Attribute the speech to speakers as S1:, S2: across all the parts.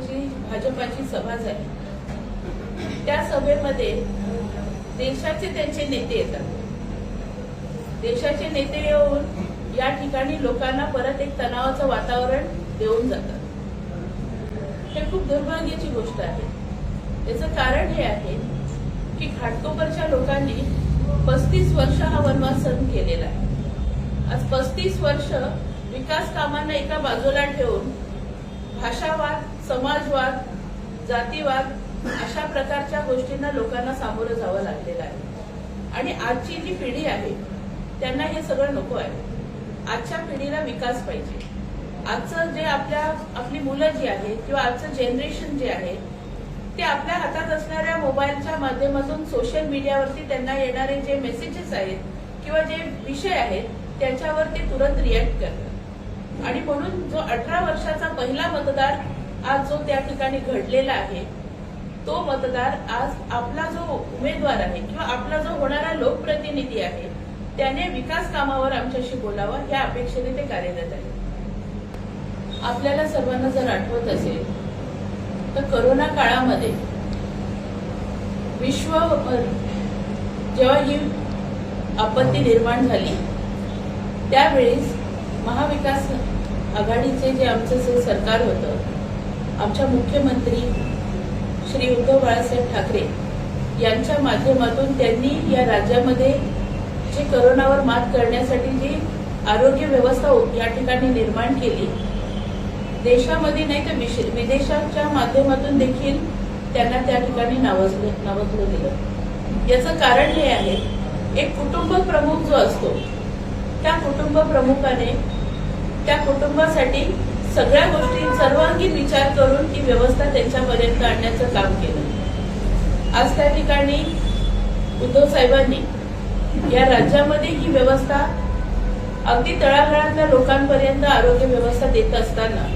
S1: जी भाजपाची सभा झाली त्या सभेमध्ये देशाचे त्यांचे नेते येतात. देशाचे नेते येऊन या ठिकाणी लोकांना परत एक तणावाचं वातावरण देऊन जातात. हे खूप दुर्भाग्याची गोष्ट आहे. याचं कारण हे आहे की घाटकोपरच्या लोकांनी पस्तीस वर्ष हा वनवास सहन केलेला आहे. आज पस्तीस वर्ष विकास कामांना एका बाजूला ठेवून भाषावाद समाजवाद जातीवाद अशा प्रकारच्या गोष्टींना लोकांना सामोरं जावं लागलेलं आहे. आणि आजची जी पिढी आहे त्यांना हे सगळं नको आहे. आजच्या पिढीला विकास पाहिजे. आजचं जे आपल्या आपली मुलं जी आहेत किंवा आजचं जनरेशन जे आहे ते आपल्या हातात असणाऱ्या मोबाईलच्या माध्यमातून सोशल मीडियावरती त्यांना येणारे जे मेसेजेस आहेत किंवा जे विषय आहेत त्याच्यावर ते तुरंत रिॲक्ट करतात. आणि म्हणून जो अठरा वर्षाचा पहिला मतदार आज जो त्या ठिकाणी घडलेला आहे तो मतदार आज आपला जो उमेदवार आहे किंवा आपला जो होणारा लोकप्रतिनिधी आहे त्याने विकास कामावर आमच्याशी बोलावं या अपेक्षेने ते कार्यरत आहे आपल्याला सर्वांना जर आठवत असेल तर करोना काळामध्ये विश्वभर जेव्हा ही आपत्ती निर्माण झाली त्यावेळेस महाविकास आघाडीचे जे आमचं जे सरकार होतं आमच्या मुख्यमंत्री श्री उद्धव बाळासाहेब ठाकरे यांच्या माध्यमातून त्यांनी या राज्यामध्ये जे करोनावर मात करण्यासाठी जी आरोग्य व्यवस्था या ठिकाणी निर्माण केली देशामध्ये नाही तर विदेशाच्या माध्यमातून देखील त्यांना त्या ठिकाणी नावाजलं नावाजलं गेलं. याचं कारण हे आहे एक कुटुंब प्रमुख जो असतो त्या कुटुंब प्रमुखाने त्या कुटुंबासाठी सगळ्या गोष्टी सर्वांगीण विचार करून ती व्यवस्था त्यांच्यापर्यंत आणण्याचं काम केलं. आज त्या ठिकाणी उद्धव साहेबांनी या राज्यामध्ये ही व्यवस्था अगदी तळागाळातल्या लोकांपर्यंत आरोग्य व्यवस्था देत असताना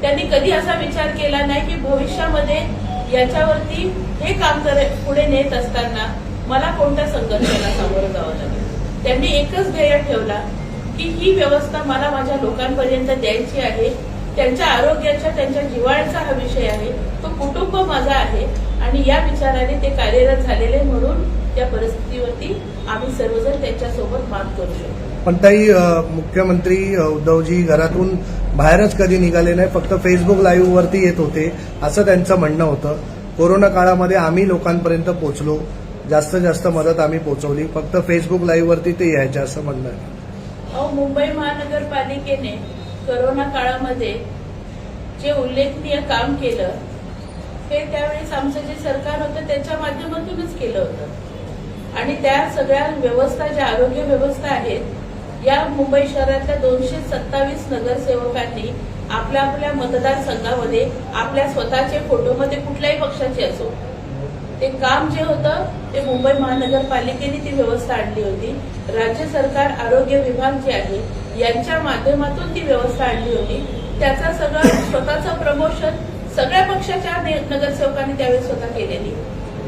S1: त्यांनी कधी असा विचार केला नाही की भविष्यामध्ये याच्यावरती हे काम करे पुढे नेत असताना मला कोणत्या संघर्षाला सामोरं जावं लागेल? त्यांनी एकच ध्येय ठेवला की ही व्यवस्था मला माझ्या लोकांपर्यंत द्यायची आहे. त्यांच्या आरोग्याच्या त्यांच्या जिवाळ्याचा हा विषय आहे. तो कुटुंब माझा आहे आणि या विचाराने ते कार्यरत झालेले म्हणून त्या परिस्थितीवरती आम्ही सर्वजण त्यांच्यासोबत मात करू शकतो.
S2: पण ताई मुख्यमंत्री उद्धवजी घरातून बाहेरच कधी निघाले नाही फक्त फेसबुक लाईव्ह वरती येत होते असं त्यांचं म्हणणं होतं. कोरोना काळामध्ये आम्ही लोकांपर्यंत पोहोचलो. जास्तीत जास्त मदत आम्ही पोहोचवली. फक्त फेसबुक लाईव्हवरती ते यायचे असं म्हणणं आहे.
S1: अहो मुंबई महानगरपालिकेने करोना काळामध्ये जे उल्लेखनीय काम केलं ते त्यावेळेस आमचं जे सरकार होतं त्याच्या माध्यमातूनच केलं होतं. आणि त्या सगळ्या व्यवस्था ज्या आरोग्य व्यवस्था आहेत या मुंबई शहरातल्या दोनशे सत्तावीस नगरसेवकांनी आपल्या आपल्या मतदारसंघामध्ये आपल्या स्वतःचे फोटोमध्ये कुठल्याही पक्षाचे असो ते काम जे होतं ते मुंबई महानगरपालिकेने ती व्यवस्था आणली होती. राज्य सरकार आरोग्य विभाग जे आहे यांच्या माध्यमातून ती व्यवस्था आणली होती. त्याचा सगळं स्वतःचं प्रमोशन सगळ्या पक्षाच्या नगरसेवकांनी त्यावेळी स्वतः केलेली.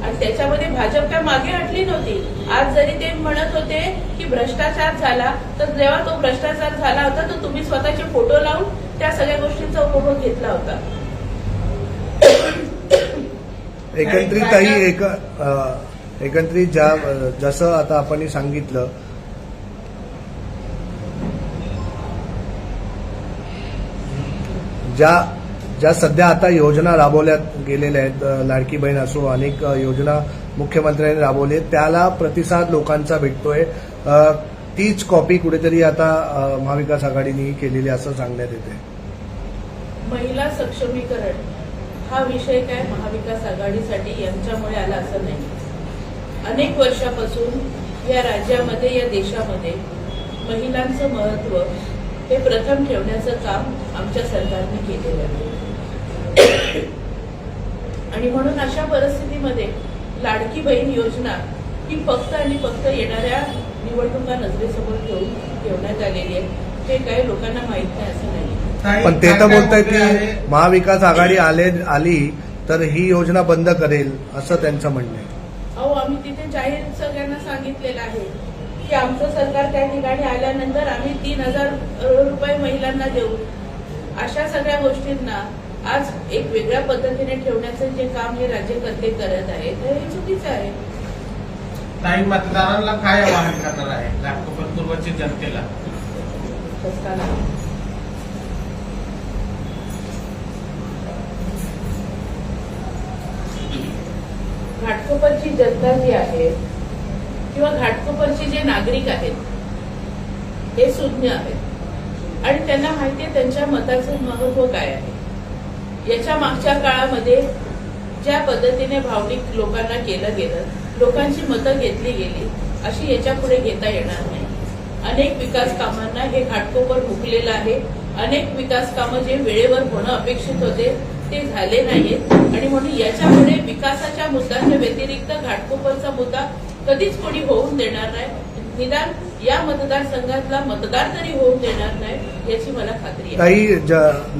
S1: आणि त्याच्यामध्ये भाजप काय मागे हटली नव्हती. आज जरी ते म्हणत होते की भ्रष्टाचार झाला तर जेव्हा तो भ्रष्टाचार झाला होता तर तुम्ही स्वतःचे फोटो लावून त्या सगळ्या गोष्टींचा उपभोग घेतला होता.
S2: एकत्रित एक एकत्रित ज्या जसं आता आपण सांगितलं ज्या ज्या सध्या आता योजना राबवल्या गेलेल्या आहेत लाडकी बहीण असो अनेक योजना मुख्यमंत्र्यांनी राबवले त्याला प्रतिसाद लोकांचा भेटतोय. तीच कॉपी कुठेतरी आता महाविकास आघाडीने केलेली असं सांगण्यात येते
S1: महिला सक्षमीकरण. हा विषय काय? महाविकास आघाडीसाठी यांच्यामुळे आला असं नाही. अनेक वर्षापासून या राज्यामध्ये या देशामध्ये महिलांचं महत्त्व हे प्रथम ठेवण्याचं काम आमच्या सरकारने केलेलं आहे. आणि म्हणून अशा परिस्थितीमध्ये लाडकी बहीण योजना ही फक्त आणि फक्त येणाऱ्या निवडणुका नजरेसमोर ठेवून ठेवण्यात आलेली आहे. हे काही लोकांना माहीत नाही असं नाही.
S2: पण ते तर बोलतायत की महाविकास आघाडी आले आली तर ही योजना बंद करेल असं त्यांचं म्हणणं आहे.
S1: अहो आम्ही तिथे जाहीर सगळ्यांना सांगितलेलं आहे की आमचं सरकार त्या ठिकाणी आल्यानंतर आम्ही तीन हजार रुपये महिलांना देऊ. अशा सगळ्या गोष्टींना आज एक वेगळ्या पद्धतीने ठेवण्याचं जे काम हे राज्यकर्ते करत आहेत तर हे चुकीचं आहे.
S3: काही मतदारांना काय आवाहन करणार आहे? घाटकोपर जनतेला.
S1: घाटकोपरची जनता जी आहे किंवा घाटकोपरचे जे नागरिक आहेत हे सुज्ञ आहेत. आणि त्यांना माहिती आहे त्यांच्या मताचं महत्त्व काय आहे. याच्या मागच्या काळामध्ये ज्या पद्धतीने भावनिक लोकांना केलं गेलं लोकांची मतं घेतली गेली अशी याच्यापुढे घेता येणार नाही. अनेक विकास कामांना हे घाटकोपर मुकलेलं आहे. अनेक विकास कामं जे वेळेवर होणं अपेक्षित होते ते झाले नाहीत. आणि म्हणून याच्यापुढे विकासाच्या मुद्द्यांच्या व्यतिरिक्त घाटकोपरचा मुद्दा कधीच कोणी होऊन देणार नाही. निदान या मतदारसंघातला मतदार तरी होऊन देणार नाही याची मला खात्री आहे.
S2: काही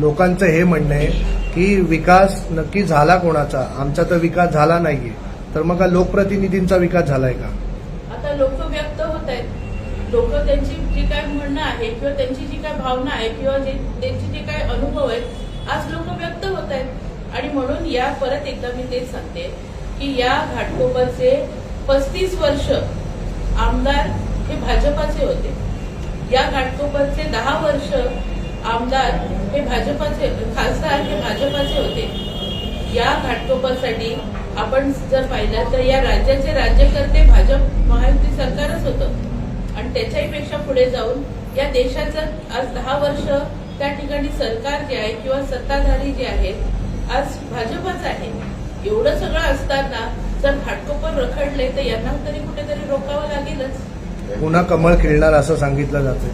S2: लोकांचं हे म्हणणं आहे की विकास नक्की झाला कोणाचा? आमचा तर विकास झाला नाहीये. तर मग लोकप्रतिनिधींचा विकास झालाय का?
S1: आता लोक व्यक्त होत आहेत. लोक त्यांची जी काय म्हणणं आहे किंवा त्यांची जी काय भावना आहे किंवा त्यांचे जे काय अनुभव आहेत आज लोक व्यक्त होत आहेत. आणि म्हणून या परत एकदा मी तेच सांगते की या घाटकोपरचे पस्तीस वर्ष आमदार हे भाजपाचे होते. या घाटकोपरचे दहा वर्ष आमदार हे भाजपाचे खासदार हे भाजपाचे होते. या घाटकोपरसाठी आपण जर पाहिलं तर या राज्याचे राज्यकर्ते भाजप महायुती सरकारच होतं. आणि त्याच्याही पेक्षा पुढे जाऊन या देशाचं आज दहा वर्ष त्या ठिकाणी सरकार जे आहे किंवा सत्ताधारी जे आहेत आज भाजपच आहे. एवढं सगळं असताना जर घाटकोपर रखडले तर यांना तरी कुठेतरी रोकावं लागेलच.
S2: पुन्हा कमळ खेळणार असं सांगितलं जातं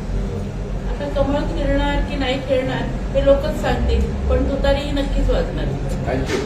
S1: आता कमळ खेळणार की नाही खेळणार हे लोकच सांगतील पण तुतारी नक्कीच वाजणार
S4: थँक्यू